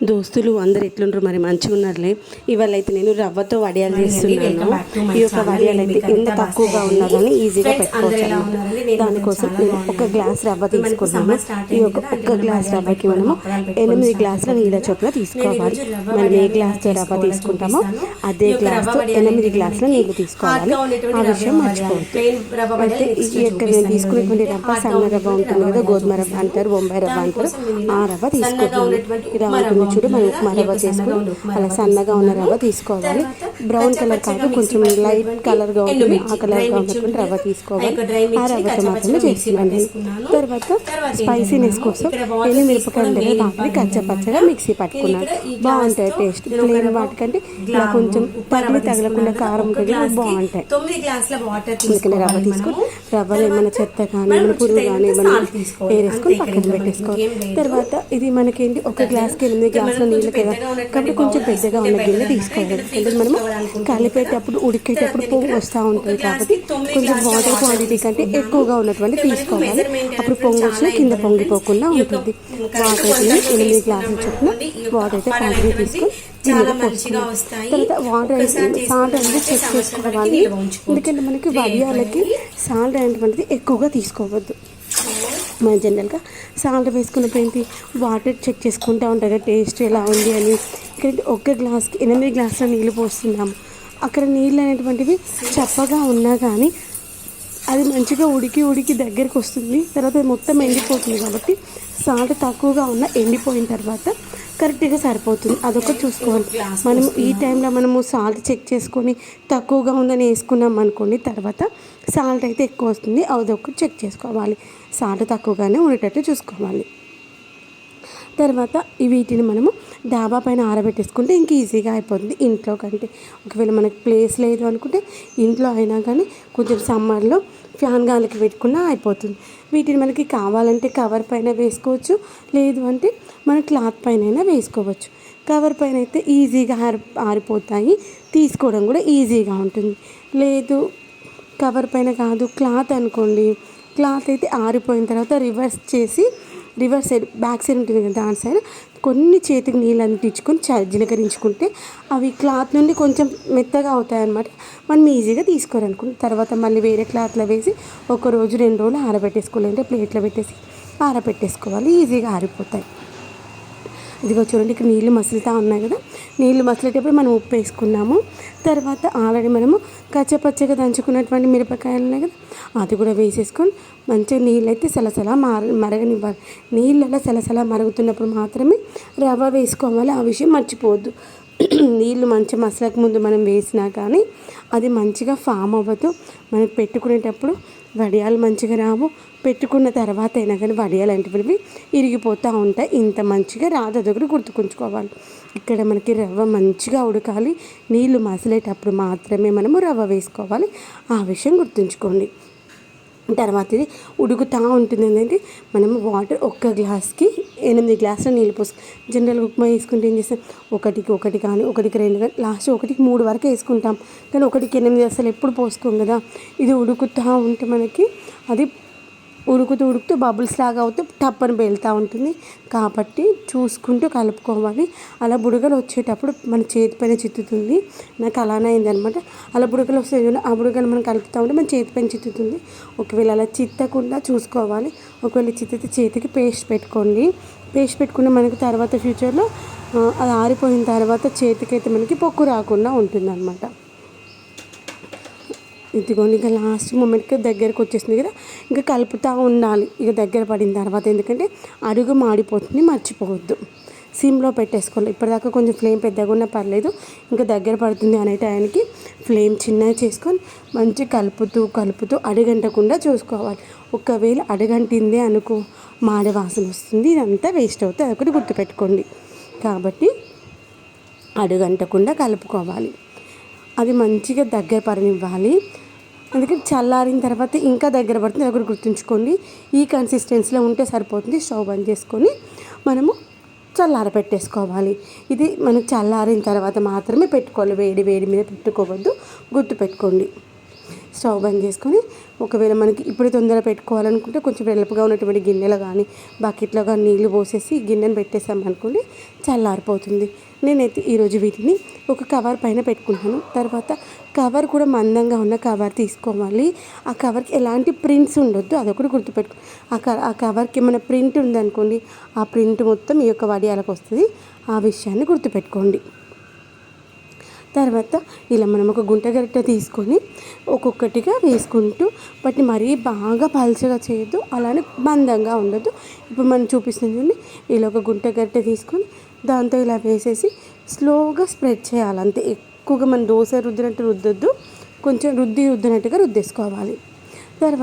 దోస్తులు అందరు ఎట్లుంటారు మరి? మంచిగా ఉన్నారులే. ఇవాళ అయితే నేను రవ్వతో వడియాలు చేస్తున్నాను. ఈ యొక్క వడియాలు అయితే ఎంత తక్కువగా ఉన్నా కానీ ఈజీగా పెట్టుకోవచ్చు. దానికోసం నేను ఒక గ్లాస్ రవ్వ తీసుకున్నాము ఈ యొక్క ఒక్క గ్లాస్ రవ్వకి మనము ఎనిమిది గ్లాసుల నీళ్ళ చొప్పున తీసుకోవాలి. మనం ఏ గ్లాస్తో రవ్వ తీసుకుంటామో అదే గ్లాస్తో ఎనిమిది గ్లాసుల నీళ్ళు తీసుకోవాలి. ఆ విషయం మర్చిపోవద్దు అయితే ఈ యొక్క నేను తీసుకునేటువంటి రవ్వ సన్న రవ్వ ఉంటుంది కదా గోధుమ రవ్వ అంటారు బొంబాయి రవ్వ అంటారు. ఆ రవ్వ తీసుకుంటాను. రవ్వ చూడు మనం ఉప్మా రవ్వ చేసుకుని అలా సన్నగా ఉన్న రవ్వ తీసుకోవాలి. బ్రౌన్ కలర్ కాదు కొంచెం లైట్ కలర్గా ఉంటుంది. ఆ కలర్గా ఉన్నటువంటి రవ్వ తీసుకోవాలి. ఆ రవ్వతో మాత్రమే చేస్తున్నాను నేను తర్వాత స్పైసీనెస్ కోసం నేను మిరపకాయలు వాటిని కచ్చపచ్చగా మిక్సీ పట్టుకున్నాను బాగుంటాయి. టేస్ట్ ప్లేన్ వాటికంటే ఇలా కొంచెం తగిలి తగలకుండా కారం తగిలి బాగుంటాయి. అందుకని రవ్వ తీసుకొని రవ్వలో ఏమైనా చెత్త కానీ ఏమైనా పురుగు కానీ ఏమైనా వేరేసుకొని పక్కన పెట్టేసుకోవాలి. తర్వాత ఇది మనకేంటి? ఒక గ్లాస్కి ఎనిమిది గ్లాసుల నీళ్ళు కదా. కాబట్టి కొంచెం పెద్దగా ఉన్న గిన్నె తీసుకోవాలి. అంటే మనము కలిపేటప్పుడు ఉడికేటప్పుడు పొంగు వస్తూ ఉంటుంది కాబట్టి కొంచెం వాటర్ క్వాంటిటీ కంటే ఎక్కువగా ఉన్నటువంటి తీసుకోవాలి. అప్పుడు పొంగు వచ్చినా కింద పొంగిపోకుండా ఉంటుంది. వాటర్ ఎనిమిది గ్లాసులు చొప్పున వాటర్ అయితే క్వాంటిటీ తీసుకొని గిన్నెలో తర్వాత వాటర్ అయితే సాల్ట్ అనేది చెక్ చేసుకోవాలి ఎందుకంటే మనకి వడియాలకి సాల్ట్ అనేటువంటిది ఎక్కువగా తీసుకోవద్దు. మనం జనరల్గా సాల్ట్ వేసుకున్నప్పుడు ఏంటి వాటర్ చెక్ చేసుకుంటూ ఉంటారు టేస్ట్ ఎలా ఉంది అని. ఇక్కడ ఒక్క గ్లాస్కి ఎనిమిది గ్లాసుల నీళ్ళు పోస్తున్నాము. అక్కడ నీళ్ళు అనేటువంటివి చప్పగా ఉన్నా కానీ అది మంచిగా ఉడికి ఉడికి దగ్గరికి వస్తుంది. తర్వాత మొత్తం ఎండిపోతుంది కాబట్టి సాల్ట్ తక్కువగా ఉన్న ఎండిపోయిన తర్వాత కరెక్ట్గా సరిపోతుంది. అదొకటి చూసుకోవాలి. మనం ఈ టైంలో మనము సాల్ట్ చెక్ చేసుకొని తక్కువగా ఉందని వేసుకున్నాం అనుకోండి తర్వాత సాల్ట్ అయితే ఎక్కువ వస్తుంది. అదొకటి చెక్ చేసుకోవాలి. సాల్ట్ తక్కువగానే ఉండేటట్టు చూసుకోవాలి. తర్వాత వీటిని మనము డాబా పైన ఆరబెట్టేసుకుంటే ఇంక ఈజీగా అయిపోతుంది ఇంట్లో కంటే. ఒకవేళ మనకి ప్లేస్ లేదు అనుకుంటే ఇంట్లో అయినా కానీ కొంచెం సమ్మర్లో ఫ్యాన్ గాలికి పెట్టుకున్నా అయిపోతుంది. వీటిని మనకి కావాలంటే కవర్ పైన వేసుకోవచ్చు లేదు అంటే మన క్లాత్ పైన అయినా వేసుకోవచ్చు. కవర్ పైన అయితే ఈజీగా ఆరి ఆరిపోతాయి తీసుకోవడం కూడా ఈజీగా ఉంటుంది. లేదు కవర్ పైన కాదు క్లాత్ అనుకోండి క్లాత్ అయితే ఆరిపోయిన తర్వాత రివర్స్ చేసి రివర్స్ సైడ్ బ్యాక్ సైడ్ ఉంటుంది కదా దాని సైడ్ కొన్ని చేతికి నీళ్ళు అంటించుకొని చ జీలకరించుకుంటే అవి క్లాత్ నుండి కొంచెం మెత్తగా అవుతాయి అన్నమాట మనం ఈజీగా తీసుకోవాలనుకుంటే తర్వాత మళ్ళీ వేరే క్లాత్లో వేసి ఒక రోజు రెండు రోజులు ఆరబెట్టేసుకోవాలి. అంటే ప్లేట్లో పెట్టేసి ఆరబెట్టేసుకోవాలి. ఈజీగా ఆరిపోతాయి. ఇదిగో చూడండి ఇక్కడ నీళ్ళు మసులుతూ ఉన్నాయి కదా. నీళ్ళు మసిలేటప్పుడు మనం ఉప్పు వేసుకున్నాము. తర్వాత ఆల్రెడీ మనము కచ్చపచ్చగా దంచుకున్నటువంటి మిరపకాయలు ఉన్నాయి కదా అది కూడా వేసేసుకొని మంచిగా నీళ్ళు అయితే సలసలా మార మరగనివ్వాలి. నీళ్ళలో సలసలా మరుగుతున్నప్పుడు మాత్రమే రవ్వ వేసుకోవాలి. ఆ విషయం మర్చిపోవద్దు. నీళ్ళు మంచి మసలకు ముందు మనం వేసినా కానీ అది మంచిగా ఫామ్ అవ్వదు. మనం పెట్టుకునేటప్పుడు వడియాలు మంచిగా రావు. పెట్టుకున్న తర్వాత అయినా కానీ వడియాలు అనేటివి ఇరిగిపోతూ ఉంటాయి. ఇంత మంచిగా రాదు. అదొకటి గుర్తుకుంచుకోవాలి. ఇక్కడ మనకి రవ్వ మంచిగా ఉడకాలి. నీళ్ళు మసలేటప్పుడు మాత్రమే మనము రవ్వ వేసుకోవాలి. ఆ విషయం గుర్తుంచుకోండి. తర్వాత ఇది ఉడుకుతూ ఉంటుంది ఏంటంటే మనం వాటర్ ఒక్క గ్లాస్కి ఎనిమిది గ్లాసులు నీళ్ళు పోసు జనరల్ ఉప్మా వేసుకుంటే ఏం చేస్తాం? ఒకటికి ఒకటి కానీ ఒకటికి రెండు కానీ లాస్ట్ ఒకటికి మూడు వరకు వేసుకుంటాం. కానీ ఒకటికి ఎనిమిది అసలు ఎప్పుడు పోసుకోం కదా? ఇది ఉడుకుతూ ఉంటే మనకి అది ఉడుకుతూ ఉడుకుతూ బబుల్స్ లాగా అవుతూ టప్పని పేలుతూ ఉంటుంది. కాబట్టి చూసుకుంటూ కలుపుకోవాలి. అలా బుడగలు వచ్చేటప్పుడు మన చేతి పైన చిత్తుతుంది. నాకు అలానే అయిందనమాట. అలా బుడగలు వస్తే ఆ బుడగలు మనం కలుపుతూ ఉంటే మన చేతి పైన చిత్తుతుంది. ఒకవేళ అలా చిత్తకుండా చూసుకోవాలి. ఒకవేళ చిత్తితే చేతికి పేస్ట్ పెట్టుకోండి. పేస్ట్ పెట్టుకున్న మనకి తర్వాత ఫ్యూచర్లో అది ఆరిపోయిన తర్వాత చేతికైతే మనకి పొక్కు రాకుండా ఉంటుందన్నమాట ఇదిగోండి ఇంకా లాస్ట్ మూమెంట్కి దగ్గరకు వచ్చేసింది కదా ఇంకా కలుపుతూ ఉండాలి. ఇక దగ్గర పడిన తర్వాత ఎందుకంటే అడుగు మాడిపోతుంది మర్చిపోవద్దు. సిమ్లో పెట్టేసుకోవాలి. ఇప్పటిదాకా కొంచెం ఫ్లేమ్ పెద్దగా ఉన్నా పర్లేదు. ఇంకా దగ్గర పడుతుంది అనే టైంకి ఫ్లేమ్ చిన్నగా చేసుకొని మంచి కలుపుతూ కలుపుతూ అడుగంటకుండా చూసుకోవాలి. ఒకవేళ అడుగంటిందే అనుకో మాడే వాసన వస్తుంది. ఇదంతా వేస్ట్ అవుతుంది. అదొకటి గుర్తుపెట్టుకోండి. కాబట్టి అడుగంటకుండా కలుపుకోవాలి. అది మంచిగా దగ్గర పడనివ్వాలి. అందుకని చల్లారిన తర్వాత ఇంకా దగ్గర పడుతుంది దగ్గర ఒకటి గుర్తుంచుకోండి. ఈ కన్సిస్టెన్సీలో ఉంటే సరిపోతుంది. స్టవ్ బంద్ చేసుకొని మనము చల్లార పెట్టేసుకోవాలి. ఇది మనకు చల్లారిన తర్వాత మాత్రమే పెట్టుకోవాలి. వేడి వేడి మీద పెట్టుకోవద్దు. గుర్తు పెట్టుకోండి స్టవ్ బంద్ చేసుకొని ఒకవేళ మనకి ఇప్పుడు తొందర పెట్టుకోవాలనుకుంటే కొంచెం వెలుపుగా ఉన్నటువంటి గిన్నెలో కానీ బకెట్లో కానీ నీళ్ళు పోసేసి గిన్నెను పెట్టేసామనుకోండి చల్లారిపోతుంది. నేనైతే ఈరోజు వీటిని ఒక కవర్ పైన పెట్టుకుంటాను తర్వాత కవర్ కూడా మందంగా ఉన్న కవర్ తీసుకోవాలి. ఆ కవర్కి ఎలాంటి ప్రింట్స్ ఉండొద్దు అదొకటి గుర్తుపెట్టుకో. ఆ క ఆ కవర్కి ఏమైనా ప్రింట్ ఉందనుకోండి ఆ ప్రింట్ మొత్తం ఈ యొక్క వడియాలకు వస్తుంది. ఆ విషయాన్ని గుర్తుపెట్టుకోండి. తర్వాత ఇలా మనం ఒక గుంట గరిట తీసుకొని ఒక్కొక్కటిగా వేసుకుంటూ వాటిని మరీ బాగా పలచగా చేయొద్దు అలానే మందంగా ఉండదు ఇప్పుడు మనం చూపిస్తుంది చూడండి ఇలా ఒక గుంట గట్టె తీసుకొని దాంతో ఇలా వేసేసి స్లోగా స్ప్రెడ్ చేయాలి అంతే. ఎక్కువగా మనం దోశ రుద్దినట్టు రుద్దొద్దు కొంచెం రుద్ది రుద్దినట్టుగా రుద్దేసుకోవాలి. తర్వాత